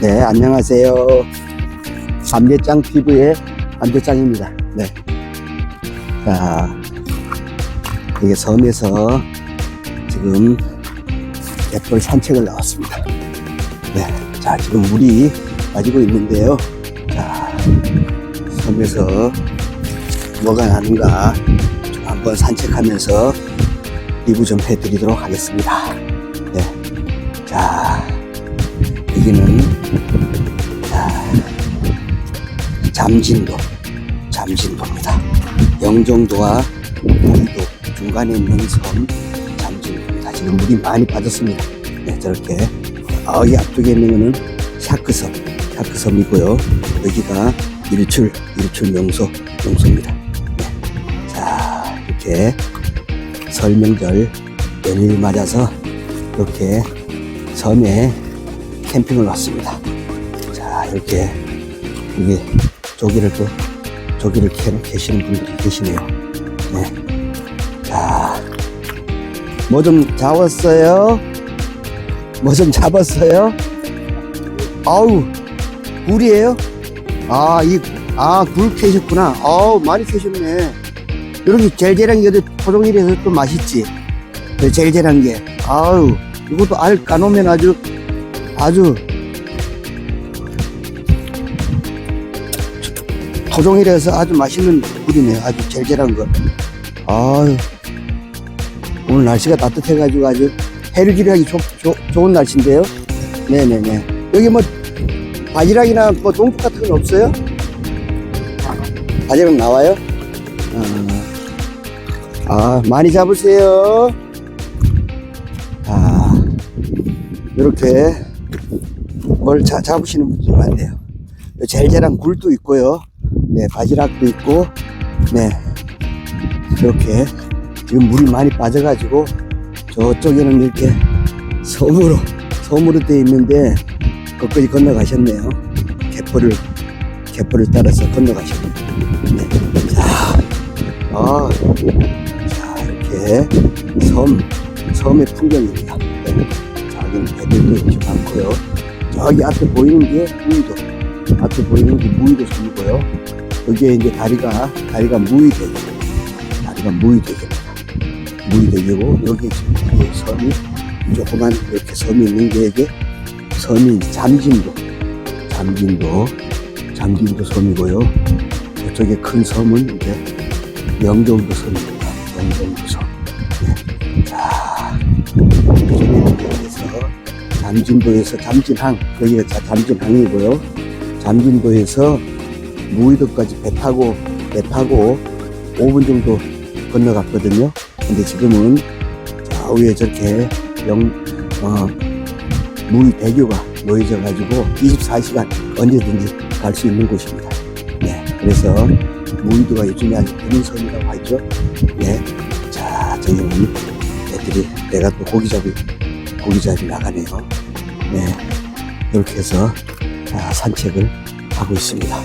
네, 안녕하세요. 안배짱 피부의 안배짱입니다. 네. 자, 이게 섬에서 지금 애플 산책을 나왔습니다. 네. 자, 지금 물이 빠지고 있는데요. 자, 섬에서 뭐가 나는가 좀 한번 산책하면서 리뷰 좀 해드리도록 하겠습니다. 여기는 자, 잠진도, 잠진도입니다. 영종도와 우리도 중간에 있는 섬 잠진도입니다. 지금 물이 많이 빠졌습니다. 네, 저렇게 어, 이 앞쪽에 있는 거는 샤크섬, 샤크섬이고요. 여기가 일출, 일출 명소, 명소입니다. 네. 자, 이렇게 설명절 연휴를 맞아서 이렇게 섬에 캠핑을 왔습니다. 자, 이렇게 여기 조기를 또 조기를 캐, 캐시는 분들이 계시네요. 네. 자, 뭐 좀 잡았어요? 뭐 좀 잡았어요? 아우, 굴이에요? 아, 이, 아, 굴 캐셨구나. 아우, 많이 캐셨네. 이렇게 젤젤한 게 토종일에서 또 맛있지. 그 젤젤한 게. 아우, 이것도 알 까놓으면 아주, 아주, 토종일에서 아주 맛있는 굴이네요. 아주 젤젤한 거. 아유, 오늘 날씨가 따뜻해가지고 아주 좋, 좋, 좋은 날씨인데요. 네네네. 여기 뭐, 바지락이나 뭐 동북 같은 건 없어요? 바지락 나와요? 아, 아, 많이 잡으세요. 아, 이렇게 뭘 자, 잡으시는 분들이 많네요. 젤젤한 굴도 있고요. 네, 바지락도 있고, 네, 이렇게 지금 물이 많이 빠져가지고 저쪽에는 이렇게 섬으로, 섬으로 되어 있는데 거기까지 건너가셨네요. 개포를, 개포를 따라서 건너가셨네요. 네. 자, 아, 자, 이렇게 섬, 섬의 풍경입니다. 네. 자, 여기는 애들도 이렇게 많고요. 저기 앞에 보이는 게 무의도. 앞에 보이는 게 무의도 섬이고요. 여기에 이제 다리가, 다리가 무의대교. 다리가 무의대교입니다. 무의대교고, 여기 지금 섬이, 조그만 이렇게 섬이 있는 게 이게 섬이 잠진도. 잠진도. 잠진도 섬이고요. 저쪽에 큰 섬은 이제 영종도 섬입니다. 영종도 섬. 네. 잠진도에서 잠진항, 여기가 자- 잠진항이고요. 잠진도에서 무의도까지 배 타고, 배 타고 5분 정도 건너갔거든요. 근데 지금은 자, 위에 저렇게 영, 어, 무의 대교가 놓여져 가지고 24시간 언제든지 갈 수 있는 곳입니다. 네. 그래서 무의도가 요즘에 아주 되는 섬이라고 하죠. 네. 자, 저기는 애들이 내가 또 고기잡이, 고기잡이 나가네요. 네. 이렇게 해서 자, 산책을 하고 있습니다.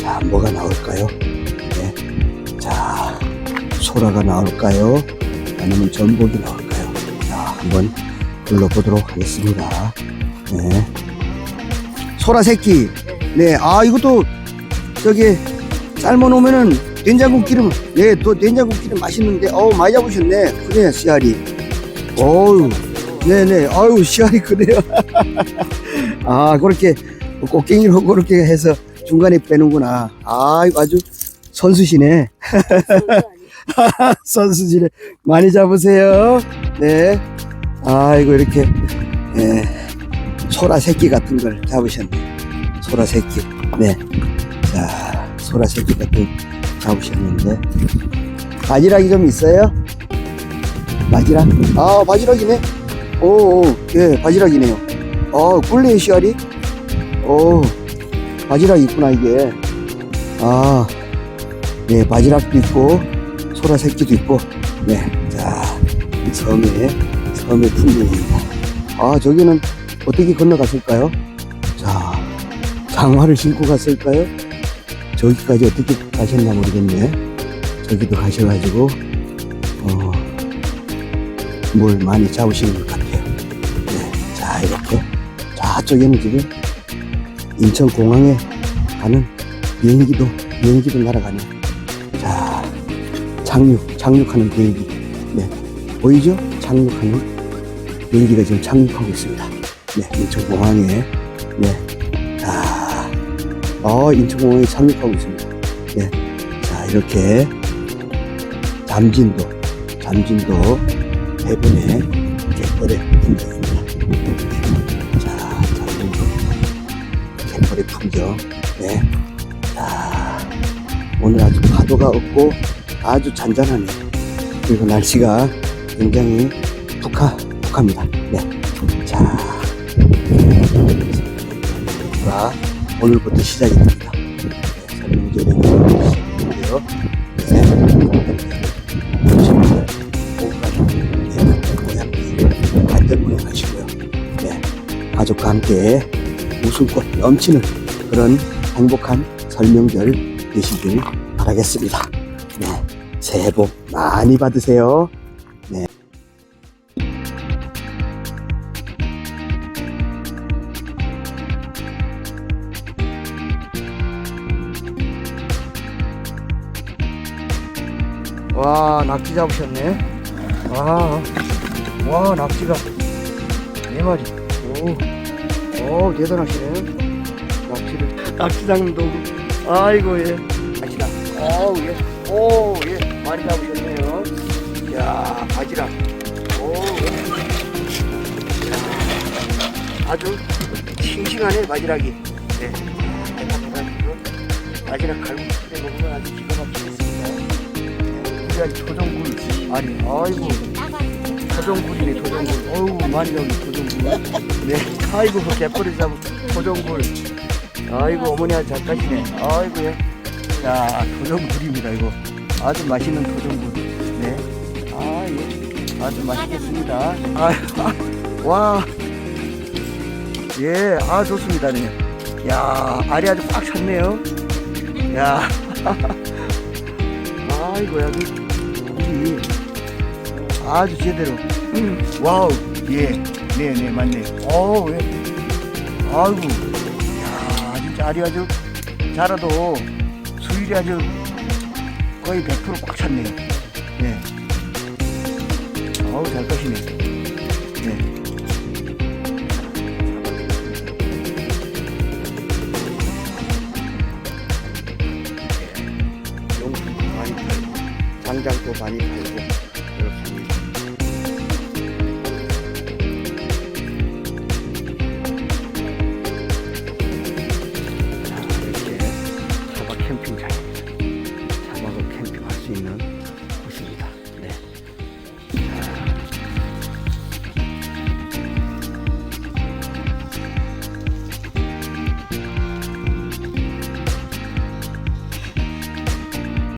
자, 뭐가 나올까요? 네. 자, 소라가 나올까요? 아니면 전복이 나올까요? 자, 한번 불러보도록 하겠습니다. 네. 소라 새끼. 네. 아, 이것도 저기 삶아 놓으면은 된장국 기름, 네, 또 된장국 기름 맛있는데, 어우, 많이 잡으셨네. 그래, 씨알이. 어우, 네네, 아유, 씨알이 크네요. 아, 그렇게 꽃갱이로 그렇게 해서 중간에 빼는구나. 아, 이거 아주 선수시네. 선수시네. 많이 잡으세요. 네. 아이고, 이렇게, 예, 소라 새끼 같은 걸 잡으셨네. 소라 새끼. 네. 자, 소라 새끼 같은 잡으셨는데. 바지락이 좀 있어요? 바지락? 아, 바지락이네. 오, 오 예, 바지락이네요. 어, 꿀레 씨알이? 오, 바지락 있구나, 이게. 아, 네, 바지락도 있고, 소라 새끼도 있고, 네, 자, 섬의, 섬의 풍경입니다. 아, 저기는 어떻게 건너갔을까요? 자, 장화를 신고 갔을까요? 저기까지 어떻게 가셨나 모르겠네. 저기도 가셔가지고, 어, 뭘 많이 잡으시는 것 같아요. 네, 자, 이렇게. 저쪽에는 지금 인천공항에 가는 비행기도, 비행기도 날아가네. 자, 착륙, 착륙하는 비행기. 네. 보이죠? 착륙하는 비행기가 지금 착륙하고 있습니다. 네, 인천공항에. 네. 자, 어, 인천공항에 착륙하고 있습니다. 네. 자, 이렇게 잠진도, 잠진도 해변의 갯벌의 풍경 갯벌의 풍경. 네. 자, 오늘 아주 파도가 없고 아주 잔잔하네요. 그리고 날씨가 굉장히 푹하, 푹합니다. 네. 자, 자, 오늘부터 시작이 됩니다. 네, 설명절이 시작되는데요. 네. 오후까지 모양이 안전운행 하시고요. 네. 가족과 함께 웃음꽃 넘치는 그런 행복한 설명절 되시길 바라겠습니다. 네. 새해 복 많이 받으세요. 네. 와 낙지 잡으셨네 와, 와 낙지가 네 마리 오, 오 낙지를 낙지 잡는 도구 아이고 예. 낙지다. 어우 예 오 예. 많이 잡으셨네요. 야 바지락. 오 예. 야, 아주 싱싱하네 바지락이. 네. 갈고 끓여 먹으면 아주 기가 막히겠습니다. 우리가 조정굴 아니 아이고 조정굴이네 조정굴 어우 많이 나오네 조정굴 네 아이고 그 개꼬리 잡은 조정굴 아이고 어머니 아주 잘 까시네. 아이고 예자 조정굴입니다 이거. 아주 맛있는 조정굴 네 아예. 아주 맛있겠습니다. 아와. 예, 아 좋습니다. 네. 야, 알이 아주 꽉 찼네요. 야, 아이고 여기 우리 아주 제대로. 음, 와우, 예, 네, 네, 맞네. 어, 예. 아이고, 야, 진짜 알이 아주 자라도 수율이 아주 거의 100%꽉 찼네요. 네. 어우, 잘 것이네. 네. 팔고, 장장도 많이 팔고, Sinan.